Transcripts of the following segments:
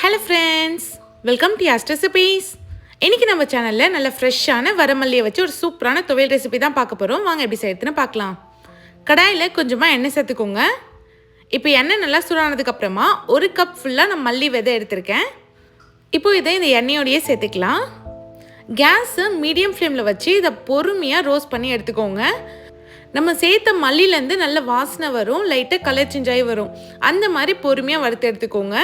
Hello friends welcome to Yaas recipes இன்றைக்கி நம்ம சேனலில் நல்ல ஃப்ரெஷ்ஷான வரமல்லியை வச்சு ஒரு சூப்பரான துவையல் ரெசிபி தான் பார்க்க போகிறோம் வாங்க எப்படி செய்யறதுன்னு பார்க்கலாம். கடாயில் கொஞ்சமாக எண்ணெய் சேர்த்துக்கோங்க. இப்போ எண்ணெய் நல்லா சூடானதுக்கப்புறமா ஒரு கப் ஃபுல்லாக நான் மல்லி விதை எடுத்திருக்கேன். இப்போ இதை இந்த எண்ணெயோடையே சேர்த்துக்கலாம். கேஸு மீடியம் ஃப்ளேமில் வச்சு இதை பொறுமையாக ரோஸ்ட் பண்ணி எடுத்துக்கோங்க. நம்ம சேர்த்த மல்லிலேருந்து நல்ல வாசனை வரும் லைட்டாக கலர் சேஞ்ச் ஆகி வரும். அந்த மாதிரி பொறுமையாக வறுத்து எடுத்துக்கோங்க.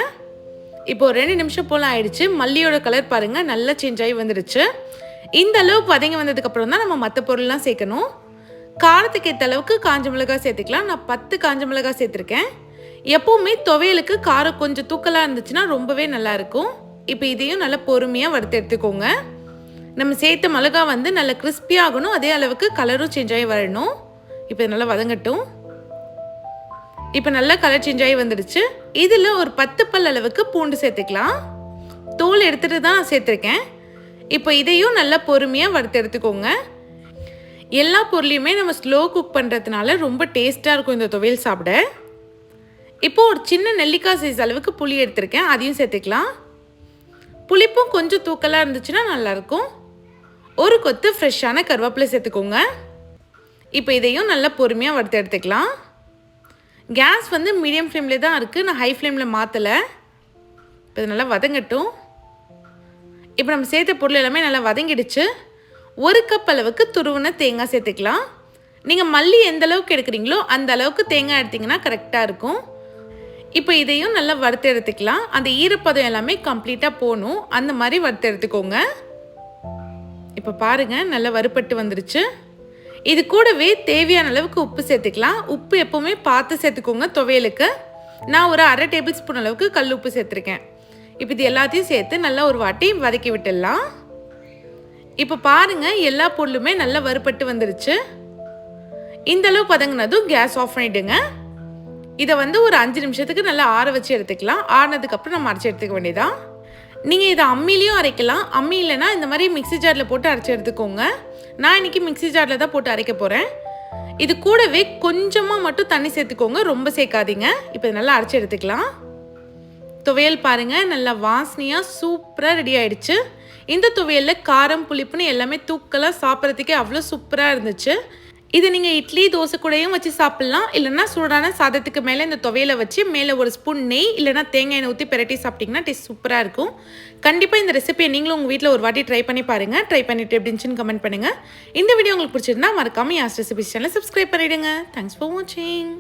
இப்போ ஒரு ரெண்டு நிமிஷம் போல் ஆயிடுச்சு. மல்லியோட கலர் பாருங்கள் நல்லா சேஞ்ச் ஆகி வந்துடுச்சு இந்த அளவுக்கு வதங்கி வந்ததுக்கப்புறம் தான் நம்ம மற்ற பொருள்லாம் சேர்க்கணும். காரத்துக்கு ஏற்ற அளவுக்கு காஞ்ச மிளகாய் சேர்த்துக்கலாம். நான் பத்து காஞ்ச மிளகாய் சேர்த்துருக்கேன். எப்போவுமே துவையலுக்கு காரம் கொஞ்சம் தூக்கலாக இருந்துச்சுன்னா ரொம்பவே நல்லாயிருக்கும் இப்போ இதையும் நல்லா பொறுமையாக வறுத்து எடுத்துக்கோங்க. நம்ம சேர்த்த மிளகா வந்து நல்லா கிறிஸ்பியாகணும் ஆகணும். அதே அளவுக்கு கலரும் சேஞ்ச் ஆகி வரணும். இப்போ நல்லா வதங்கட்டும். இப்போ நல்லா கலர் சேஞ்ச் ஆகி வந்துடுச்சு. இதில் ஒரு பத்து பல் அளவுக்கு பூண்டு சேர்த்துக்கலாம். தோல் எடுத்துகிட்டு தான் நான் சேர்த்துருக்கேன். இப்போ இதையும் நல்லா பொறுமையாக வறுத்து எடுத்துக்கோங்க. எல்லா பொருளையுமே நம்ம ஸ்லோ குக் பண்ணுறதுனால ரொம்ப டேஸ்ட்டாக இருக்கும் இந்த துவையல் சாப்பிட. இப்போ ஒரு சின்ன நெல்லிக்காய் சைஸ் அளவுக்கு புளி எடுத்திருக்கேன். அதையும் சேர்த்துக்கலாம். புளிப்பும் கொஞ்சம் தூக்கலாக இருந்துச்சுன்னா நல்லாயிருக்கும். ஒரு கொத்து ஃப்ரெஷ்ஷான கருவேப்பிலை சேர்த்துக்கோங்க. இப்போ இதையும் நல்லா பொறுமையாக வறுத்து எடுத்துக்கலாம். கேஸ் வந்து மீடியம் ஃப்ளேம்லேயே தான் இருக்குது நான் ஹை ஃப்ளேமில் மாற்றலை இப்போ இது நல்லா வதங்கட்டும். இப்போ நம்ம சேர்த்த பொருள் எல்லாமே நல்லா வதங்கிடுச்சு. ஒரு கப் அளவுக்கு துருவின தேங்காய் சேர்த்துக்கலாம். நீங்கள் மல்லி எந்த அளவுக்கு எடுக்கிறீங்களோ அந்த அளவுக்கு தேங்காய் எடுத்திங்கன்னா கரெக்டாக இருக்கும். இப்போ இதையும் நல்லா வறுத்து எடுத்துக்கலாம். அந்த ஈரப்பதம் எல்லாமே கம்ப்ளீட்டாக போகணும். அந்த மாதிரி வறுத்து எடுத்துக்கோங்க. இப்போ பாருங்கள் நல்லா வறுப்பட்டு வந்துருச்சு. இது கூடவே தேவையான அளவுக்கு உப்பு சேர்த்துக்கலாம். உப்பு எப்போவுமே பார்த்து சேர்த்துக்கோங்க துவையலுக்கு. நான் ஒரு அரை டேபிள் ஸ்பூன் அளவுக்கு கல் உப்பு சேர்த்துருக்கேன். இப்போ இது எல்லாத்தையும் சேர்த்து நல்லா ஒரு வாட்டி வதக்கி விட்டுடலாம். இப்போ பாருங்கள் எல்லா பொருளுமே நல்லா வறுபட்டு வந்துருச்சு. இந்த அளவு பதங்கினதும் கேஸ் ஆஃப் பண்ணிவிடுங்க இதை வந்து ஒரு அஞ்சு நிமிஷத்துக்கு நல்லா ஆற வச்சு எடுத்துக்கலாம். ஆறினதுக்கப்புறம் நம்ம அரைச்சி எடுத்துக்க வேண்டியதான் நீங்கள் இதை அம்மிலையும் அரைக்கலாம். அம்மி இல்லைன்னா இந்த மாதிரி மிக்ஸி ஜாரில் போட்டு அரைச்சி எடுத்துக்கோங்க. நான் இன்றைக்கி மிக்ஸி ஜாரில் தான் போட்டு அரைக்க போகிறேன் இது கூடவே கொஞ்சமாக மட்டும் தண்ணி சேர்த்துக்கோங்க ரொம்ப சேர்க்காதீங்க. இப்போ இதை நல்லா அரைச்சி எடுத்துக்கலாம். துவையல் பாருங்கள் நல்லா வாசனையாக சூப்பராக ரெடி ஆயிடுச்சு. இந்த துவையலில் காரம் புளிப்புன்னு எல்லாமே தூக்கலாக சாப்பிட்றதுக்கே அவ்வளோ சூப்பராக இருந்துச்சு. இது நீங்கள் இட்லி தோசை கூடயும் வச்சு சாப்பிட்லாம். இல்லைன்னா சூடான சாதத்துக்கு மேலே இந்த துவையலை வச்சு மேலே ஒரு ஸ்பூன் நெய் இல்லைன்னா தேங்காய் எண்ணெய் ஊற்றி பிரட்டி சாப்பிட்டிங்கன்னா டேஸ்ட் சூப்பராக இருக்கும். கண்டிப்பாக இந்த ரெசிபியை நீங்களும் உங்கள் வீட்டில் ஒரு வாட்டி ட்ரை பண்ணி பாருங்கள் ட்ரை பண்ணிட்டு எப்படின்னு கமெண்ட் பண்ணுங்கள் இந்த வீடியோ உங்களுக்கு பிடிச்சிருந்தா மறக்காமல் யாஸ் ரெசிபி சேனலை சப்ஸ்கிரைப் பண்ணிவிடுங்க தேங்க்ஸ் ஃபார் வாட்சிங்